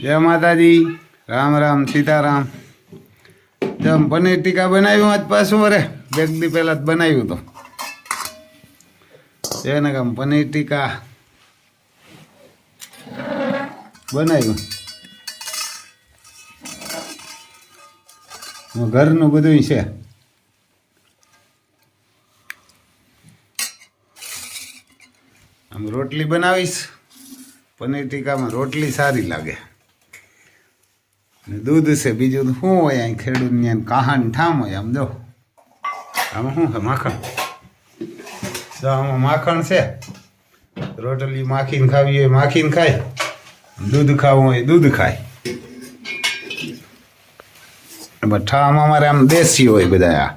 જય માતાજી. રામ રામ, સીતારામ. જેમ, પનીર ટીકા બનાવ્યું આજ પાછું અરે? બે દી પહેલાં જ બનાવ્યું તો. એને કામ, પનીર ટીકા. બનાવ્યું. ઘરનું બધું છે. આમ રોટલી બનાવીશ. પનીર ટીકામાં રોટલી સારી લાગે. ને દૂધ છે, બીજું શું હોય અહીં ખેડૂતની અહીં કહાન ઠામ હોય આમ જો. આમાં શું છે, માખણ? જો, આમાં માખણ છે. રોટલી માખીને ખાવી હોય, માખીને ખાય. દૂધ ખાવું હોય, દૂધ ખાય. ઠામ અમારે આમ દેશી હોય બધા આ.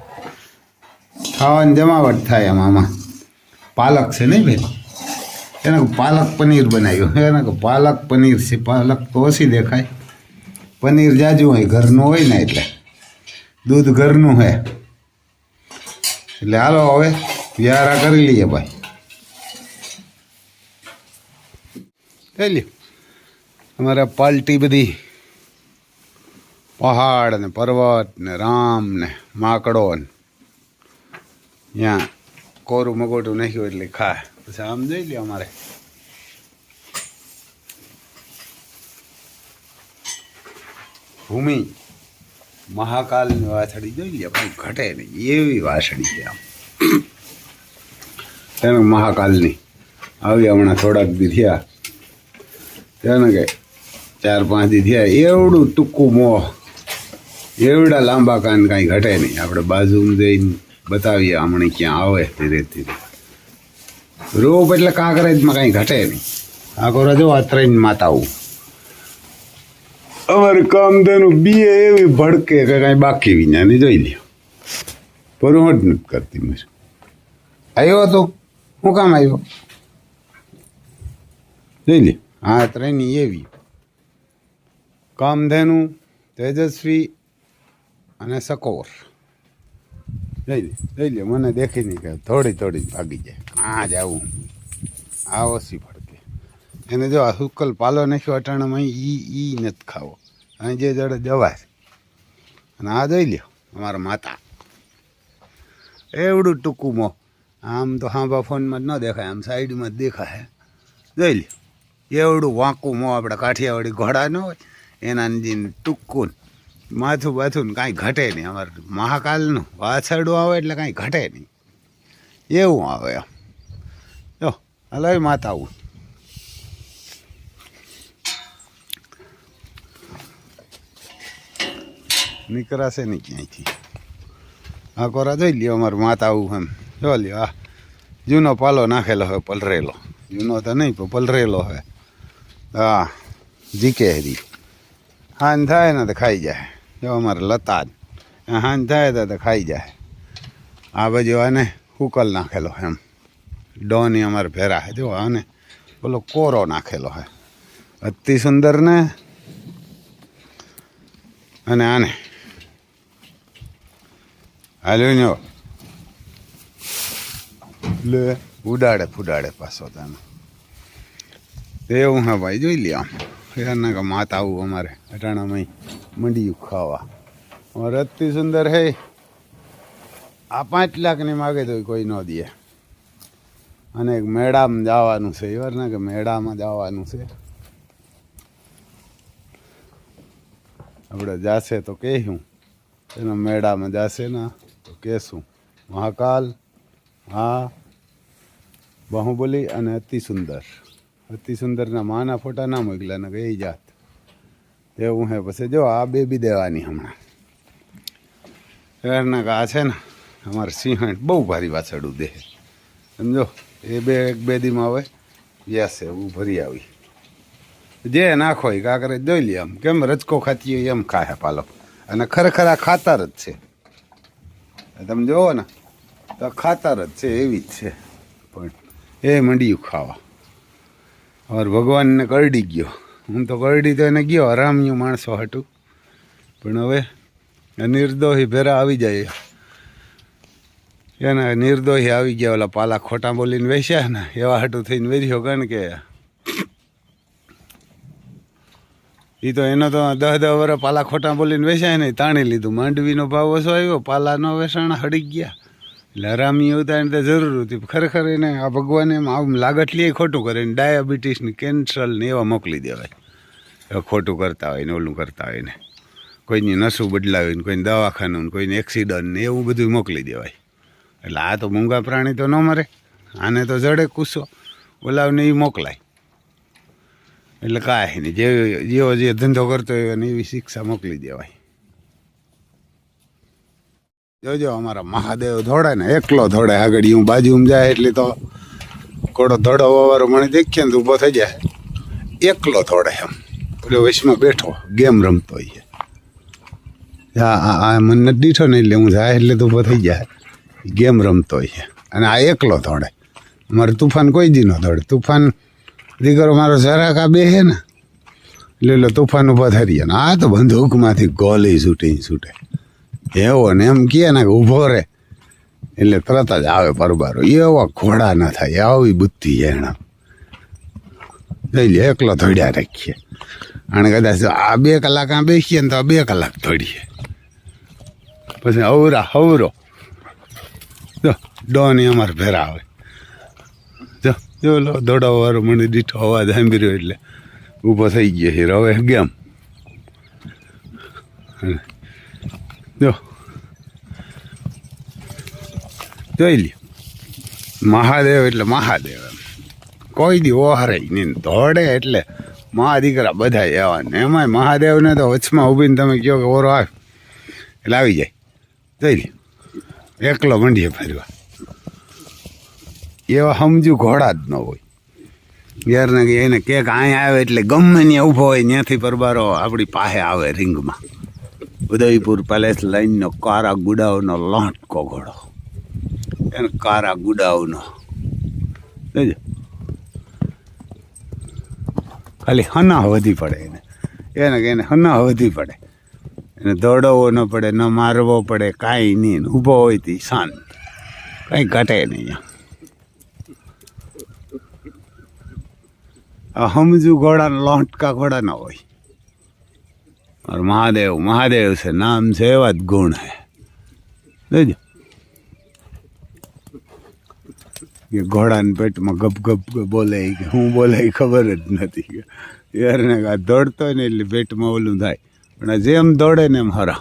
ખાવાની જમાવટ થાય આમ આમાં. પાલક છે નહીં બેન એને પાલક પનીર બનાવ્યું. એને પાલક પનીર છે, પાલક તો ઓછી દેખાય. પનીર જાજુ હોય, ઘરનું હોય ને એટલે. દૂધ ઘરનું હે. એટલે હાલો હવે વ્યારા કરી લઈએ ભાઈ. કઈ લ્યો. અમારે પાલટી બધી પહાડ ને પર્વત ને રામ ને માકડો ને ત્યાં કોરું મગોટું નાખ્યું એટલે ખાય પછી આમ જોઈ લ્યો અમારે. ભૂમિ. મહાકાલની વાછડી જોઈ લે ભાઈ ઘટે નહીં. એવી વાછડી છે આમ. તેને મહાકાલની. આવી હમણાં થોડાક દી થયા. તેને કે ચાર, પાંચ દી થયા. એવડું ટૂંકું મોહ. એવડા લાંબા કાન કાંઈ ઘટે નહીં. આપણે બાજુમાં જઈને બતાવીએ હમણાં ક્યાં આવે ધીરે ધીરે. રોપ એટલે કાંકરેજમાં કાંઈ ઘટે નહીં. આખો રજો આ ત્રણ માતાઓ. અમારે કામધેનું બીએ એવી ભડકે કે કાંઈ બાકી વિඥાની જોઈ લ્યો. પરોહટ નથી કરતી મેં. આવ્યો તો? શું કામ આવ્યો? જોઈ લે હા ત્રણની એવી. કામધેનું, તેજસ્વી અને સકોર. જઈ લે જોઈ લે મને દેખી નહીં કે થોડી થોડી ભાગી જાય. આ જ આવું. આ ઓછી એને જો આ સુકલ પાલો નાખ્યો અટાણામાં ઈ ઈ નથી ખાવો. અહીં જે જડે જવાય અને આ જોઈ લ્યો, અમારા માતા. એવડું ટૂંકું મો. આમ તો હાંભા ફોનમાં જ ન દેખાય, આમ સાઈડમાં જ દેખાય. જોઈ લ્યો, એવડું વાંકું મોં આપણે કાઠિયાવાડી ઘોડા ન હોય, એના ટૂંકું માથું બાથું કાંઈ ઘટે નહીં. અમારે મહાકાલનું વાછરડું આવે એટલે કાંઈ ઘટે નહીં. એવું આવે એમ. જો હલો માતા આવું. નીકળાશે નહીં ક્યાંયથી? આ કોરા જોઈ લ્યો, અમારું માતા આવું એમ. જો લ્યો, આ જૂનો પાલો નાખેલો હોય પલરેલો. જૂનો તો નહીં, પણ પલરેલો હોય. હા, જીકે હરી હાન થાય ને તો ખાઈ જાય. જો અમારે લતા જ. હાન થાય તો ખાઈ જાય. આ બાજુ આને હુકલ નાખેલો એમ. ડોની અમારે ભેરા હે જો આને પેલો કોરો નાખેલો હે અતિ સુંદર ને? અને આને હાલ્યો લે. ઉડાડે ફુડાડે પાછો તને. એવું હા ભાઈ જોઈ લે આમ એના કે માતા આવું અમારે અટાણામાં મંડિયું ખાવા. અમારે અતિ સુંદર હે. આ પાંચ લાખની માગે તો કોઈ ન દે. અને એક મેળામાં જવાનું છે એવાર ને કે મેળામાં જવાનું છે. આપણે જાશે તો કહેશું એના મેળામાં જાશે ને. કહેશું મહાકાલ, હા, બાહુબલી અને અતિ સુંદર અતિ સુંદરના માના ફોટા ના મોકલ્યા ને એ જાત. એવું હે પછી જો આ બે બી દેવાની હમણાં. એના કા છે ને, અમારે સિંહણ બહુ ભારી વાછડું દે સમજો એ બે એક બે દીમાં હવે યસ એવું ભરી આવી. જે નાખો એ કાંકરે જોઈ લે આમ કેમ રચકો ખાતી હોય એમ ખાય પાલક. અને ખરેખર આ ખાતર જ છે. તમે જોવો ને, તો ખાતર જ છે, એવી જ છે. પણ એ મંડ્યું ખાવા. ઓર ભગવાનને કરડી ગયો. હું તો કરડી તો એને ગયો, હરામ્યું માણસો હતું પણ હવે નિર્દોષી ભેરા આવી જાય. એના નિર્દોષી આવી ગયા ઓલા પાલા ખોટા બોલીને વેચ્યા ને, એવા હાટું થઈને વેર્યો કારણ કે એ તો એનો તો દહ દહ વર્ષ પાલા ખોટા બોલીને વેચાય નહીં. તાણી લીધું. માંડવીનો ભાવ ઓછો આવ્યો, પાલાનો વેચાણ હડી ગયા. એટલે હરામી ઉતારીને તો જરૂર હતી. ખરેખર એને આ ભગવાને એમ આવું લાગટલી ખોટું કરે ને ડાયાબિટીસ ને કેન્સર ને એવા મોકલી દેવાય. ખોટું કરતા હોય ને ઓલું કરતા હોય ને. કોઈની નસું બદલાવીને કોઈને દવાખાનું કોઈને એક્સિડન્ટ ને એવું બધું મોકલી દેવાય. એટલે આ તો મૂંગા પ્રાણી તો ન મરે. આને તો જડે કૂસો. ઓલાવને એ મોકલાય. એટલે કાંઈ નહીં. જે જેવો જે ધંધો કરતો હોય એને એવી શિક્ષા મોકલી દેવાય. જોજો, અમારા મહાદેવ ધોડે ને એકલો ધોડે આગળ હું બાજુમાં જાય એટલે તો ઘોડો ધોડો વાવારો મને દેખીએ ને ઊભો થઈ જાય. એકલો ધોડે એમ. પેલો વૈશ્વમાં બેઠો, ગેમ રમતો હોય આ મને દીઠો ને એટલે હું જાય એટલે તો ઊભો થઈ જાય. ગેમ રમતો હોય અને આ એકલો ધોડે અમારે તુફાન કોઈ દી ન ધોડે તુફાન દીકરો મારો જરાક આ બે હે ને એટલે એટલે તુફાન ઊભા થઈ રહ્યા આ તો બંદૂકમાંથી ગોલી છૂટી છૂટે. એવો ને એમ કહે ને કે ઊભો રહે એટલે તરત જ આવે પરબારો. એવા ઘોડા ના થાય, આવી બુદ્ધિ એના જઈ લે, એકલો ધોડ્યા રાખીએ. અને કદાચ આ બે કલાક આ બેસીએ ને તો બે કલાક ધોડીએ. પછી અવરા હવરો. ડોની અમારે ભેરા આવે. જો લો દોડાવાળો મને દીઠો અવાજ સાંભળ્યો એટલે ઊભો થઈ ગયો છે. હવે ગેમ જો. જોઈ લ્યો. મહાદેવ એટલે મહાદેવ કોઈ દી ઓહરે નહીં. દોડે એટલે મહા દીકરા બધા એવા ને એમાંય મહાદેવને તો વચમાં ઊભીને તમે કહો કે ઓરો આવ. એટલે આવી જાય. જોઈ લ્યો. એકલો મંડીએ ફરવા એવા સમજુ ઘોડા જ ન હોય. યારને કે એને કેક અહીંયા આવે એટલે ગમે ત્યાં ઊભો હોય ત્યાંથી પરબારો આપણી પાસે આવે રિંગમાં. ઉદયપુર પેલેસ લાઈનનો કારા ગુડાવનો લોટકો ઘોડો. એને કારા ગુડાવનો જોજો ખાલી હના વધી પડે એને. એને કે એને હના વધી પડે. એને દોડવો ન પડે, ન મારવો પડે, કાંઈ નહીં. ઊભો હોય તે શાંત. કાંઈ ઘટે નહીં એમ. આ સમજુ ઘોડા લોટકા ઘોડા ન હોય और महादेव महादेव से नाम से एवा જ ગુણ હે જોજો કે ઘોડાને પેટમાં ગપ ગપ ગપ બોલે ઈ કે હું બોલે ઈ ખબર જ નથી કે યારને આ દોડતો હોય ને એટલે પેટમાં ઓલું થાય પણ આ જેમ દોડે ને એમ હરા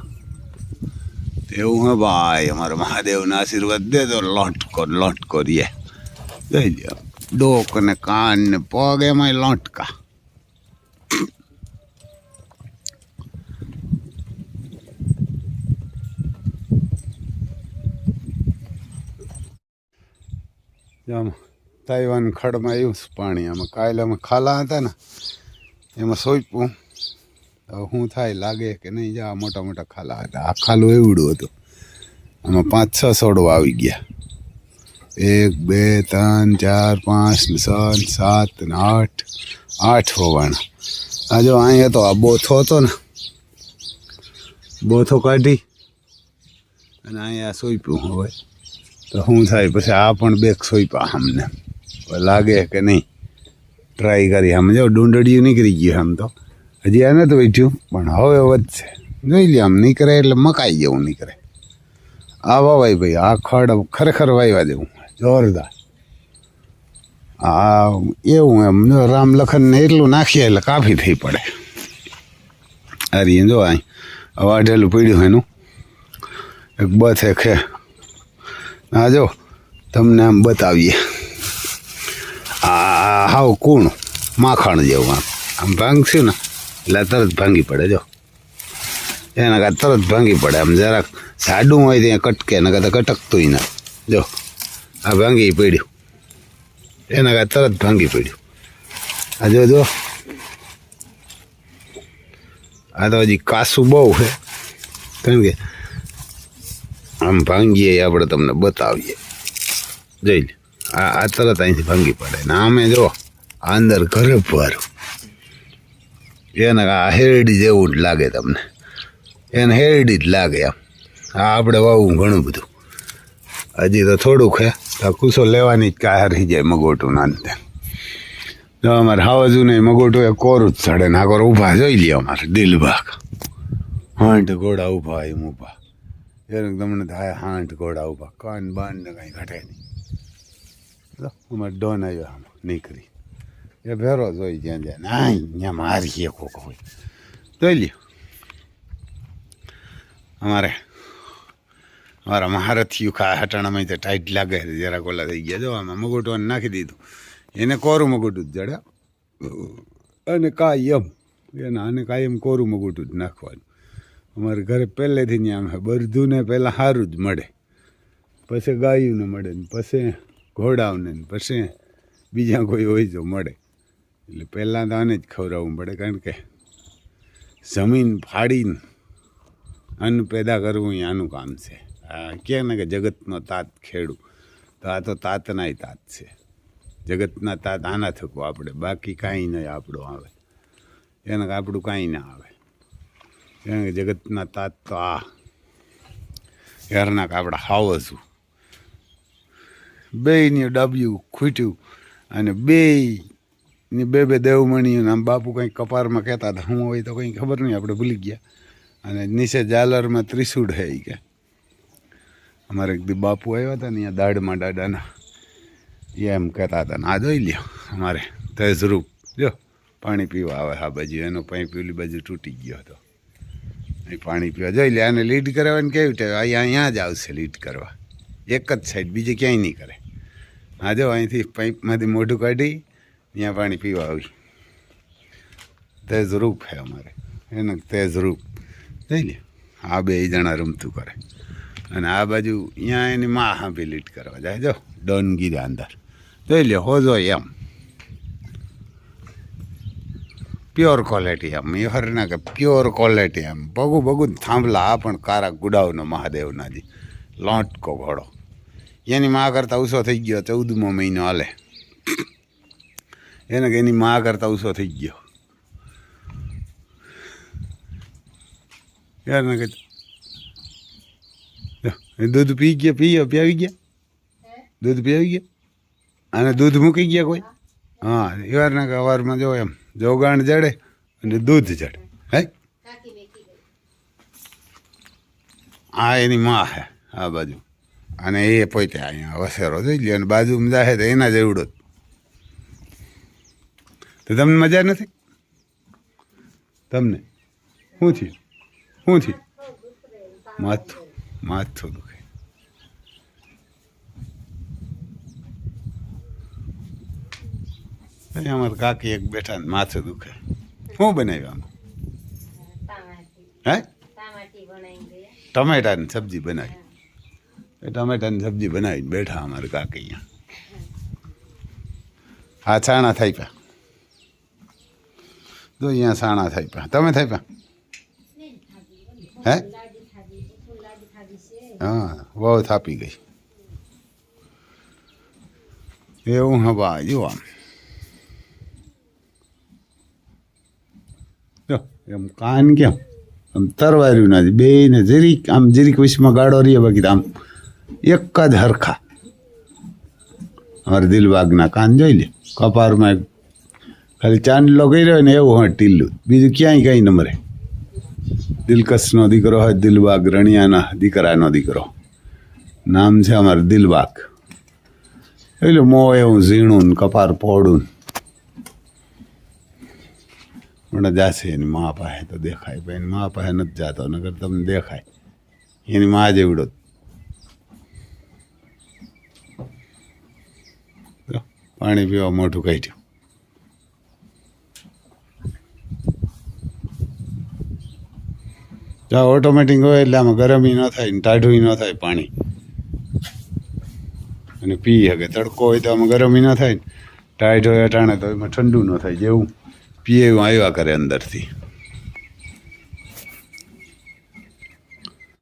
એવું હે ભાઈ અમારા મહાદેવના આશીર્વાદ દે તો લોટકો લોટકો રીએ જોઈ લ્યો ડોક ને કાન ને પગ, એમાંય લોટકા. આમ તાઇવાન ખડમાં આવ્યું પાણી. આમાં કાલે અમે ખાલા હતા ને, એમાં સોંપ્યું. હવે શું થાય, લાગે કે નહીં, જા મોટા મોટા ખાલા હતા. આ ખાલું એવડું હતું. આમાં પાંચ છ સોડવા આવી ગયા. એક, બે, ત્રણ, ચાર, પાંચ ને છ સાત ને આઠ આઠ હોવાના. આ જો અહીંયા તો આ બોથો હતો ને, બોથો કાઢી અને અહીંયા સોંપ્યું હવે તો શું થાય? પછી આ પણ બેક સોંપ્યા અમને. લાગે કે નહીં? ટ્રાય કરી આમ. જો નીકળી ગયું આમ તો. હજી આ નથી વેઠ્યું પણ હવે વધશે. જોઈ લે આમ નીકળે એટલે મકાઈ જેવું નીકળે. આ વાવાય ભાઈ, આ ખડ ખરેખર વાયવા દેવું જોરદાર. આ એવું એમ જો રામ લખનને એટલું નાખીએ એટલે કાફી થઈ પડે. અરે જો અહીં વાઢેલું પીડ્યું એનું. એક બથ હે આ જો, તમને આમ બતાવીએ. આ હાવ કૂણ, માખણ જેવું આમ. આમ ભાંગશું ને, એટલે તરત ભાંગી પડે, જો. એના કાં તરત ભાંગી પડે, આમ જરાક જાડું હોય ત્યાં કટકે ને કાં કટકતું ના. જો. આ ભાંગી પડ્યું એના કાં તરત ભાંગી પડ્યું આ જો જો આ તો હજી કાસું બહુ છે કેમ કે આમ ભાંગીએ આપણે તમને બતાવીએ જોઈ આ આ તરત અહીંથી ભાંગી પડે ને આમે જો અંદર ઘરે ભરું એને આ હેરડી જેવું જ લાગે તમને એને હેરડી જ લાગે આમ આ આપણે વાવું ઘણું બધું હજી તો થોડુંક હે કુસો લેવાની જ કાયર થઈ જાય મગોટું ના અંતે જો અમારે હાવજુ નહીં મગોટું એ કોરું જ ચડે ના કોર ઊભા જોઈ લે અમારે દિલબાગ હાંઠ ઘોડા ઊભા એમ ઊભા એને તમને થાય હાંઠ ઘોડા ઊભા કાન બાન ને કાંઈ ઘટે નહીં અમારે ડોન આવ્યો આમ નીકળી એ ભેરો જોઈ જ્યાં જ્યાં ના અહીંયા મારી કોક હોય જોઈ લ્યો અમારે અમારા મહારથી ખા હટાણામાં તો ટાઈટ લાગે જરા ગોલા થઈ ગયા. જો, આમાં મગોટું નાખી દીધું. એને કોરું મગોટું જ જડ્યા અને કાયમ, એને, આને કાયમ કોરું મગોટું જ નાખવાનું. અમારે ઘરે પહેલેથી ત્યાં આમ બધું ને પહેલાં સારું જ મળે. પછી ગાયુંને મળે ને પછી ઘોડાઓને ને પછી બીજા કોઈ હોય તો મળે. એટલે પહેલાં તો આને જ ખવડાવવું પડે, કારણ કે જમીન ફાડીને અન્ન પેદા કરવું એ આનું કામ છે. કહે ને કે જગતનો તાત ખેડું. તો આ તો તાતનાય તાત છે. જગતના તાત આના થકું આપણે, બાકી કાંઈ નહીં આપણું આવે. એને આપણું કાંઈ ના આવે. એને કે જગતના તાત તો આ. યારના આપણા હાવ છું બેયની ડબ્યું ખૂટ્યું અને બેયની બે બે દેવમણીઓને આમ બાપુ કંઈ કપારમાં કહેતા હતા. હું હોય તો કંઈ ખબર નહીં, આપણે ભૂલી ગયા. અને નીચે જાલરમાં ત્રિશુળ હે કે. અમારે એક દી બાપુ આવ્યા હતા ને અહીંયા દાડમાં દાદાના એ એમ કહેતા હતા, ને આ જોઈ લ્યો, અમારે તજરૂપ જો, પાણી પીવા આવે હા બાજુ. એનો પાઇપ પેલી બાજુ તૂટી ગયો હતો. અહીં પાણી પીવા, જોઈ લે આને લીડ કરાવવાની કેવી ટેવ અહીંયા અહીંયા જ આવશે લીડ કરવા. એક જ સાઈડ બીજે ક્યાંય નહીં કરે. હા, જો, અહીંથી પાઇપમાંથી મોઢું કાઢી, ત્યાં પાણી પીવા આવી. તેજરૂપ છે અમારે. એને તેજરૂપ જોઈ લે આ બે જણા રમતું કરે. અને આ બાજુ અહીંયા એની માં હાંભી લીટ કરવા જાય. જો, ડોનગીરી અંદર. જોઈ લે હોજો એમ. પ્યોર ક્વોલિટી એમ. એ હરના કે પ્યોર ક્વોલિટી એમ. પગું પગું થાંભલા, આ પણ કારા ગુડાવનો મહાદેવનાજી લોટકો ઘોડો. એની માં કરતાં ઓછો થઈ ગયો, ચૌદમો મહિનો હાલે. એને કે એની માં કરતાં ઓછો થઈ ગયો. એને કે દૂધ પી ગયા પી પીવી ગયા? દૂધ પીવી ગયા? અને દૂધ મૂકી ગયા કોઈ? હા, એવારના અવારમાં જો એમ, જોગાણ જડે અને દૂધ જડે. હે? આ એની માં હે, આ બાજુ. અને એ પોતે અહીંયા વસેરો જોઈ લ્યો, અને બાજુમાં જાહે તો એના જેવડો તો તમને મજા નથી? તમને? શું થયું? શું થયું? માથું. માથું દુખે અહીંયા અમારે કાકી એક બેઠા ને માથું દુખે શું બનાવ્યું આમાં હે ટમેટાની સબ્જી બનાવી એ ટમેટાની સબ્જી બનાવીને બેઠા અમારે કાકી અહીંયા હા છાણા થઈ પા જો અહીંયા સાણા થઈ પા તમે થઈ પા હે બહુ થાપી ગઈ. એવું હવા જો આમ. જો, એમ કાન કેમ? આમ તરવાર્યું નથી બે ને જરીક, આમ જરીક વિશમાં ગાળો રહીએ બાકી આમ એક જ હરખા. અમારે દિલબાગના કાન જોઈ લે. કપારમાં ખાલી ચાંદલો કર્યો ને એવું હોય ટીલું બીજું ક્યાંય કંઈ નમરે મરે. દિલકશનો દીકરો હોય, દિલબાગ રણિયાના દીકરાનો દીકરો. નામ છે અમારે દિલબાગ એટલે મો એવું ઝીણું ને કપાર પોડું મને જાશે એની મા પાસે તો દેખાય, પણ એની મા પાસે નથી જાતો નગર તમને દેખાય. એની મા જેવડો. પાણી પીવા મોઢું કાઢ્યું. જ્યાં ઓટોમેટિક હોય એટલે આમાં ગરમી ન થાય ટાઢું ન થાય પાણી. અને પી શકે તડકો હોય તો આમાં ગરમી ન થાય ને. ટાઈટ હોય અટાણે તો એમાં ઠંડુ ન થાય, જેવું. પીએ એવું આવ્યા કરે અંદરથી.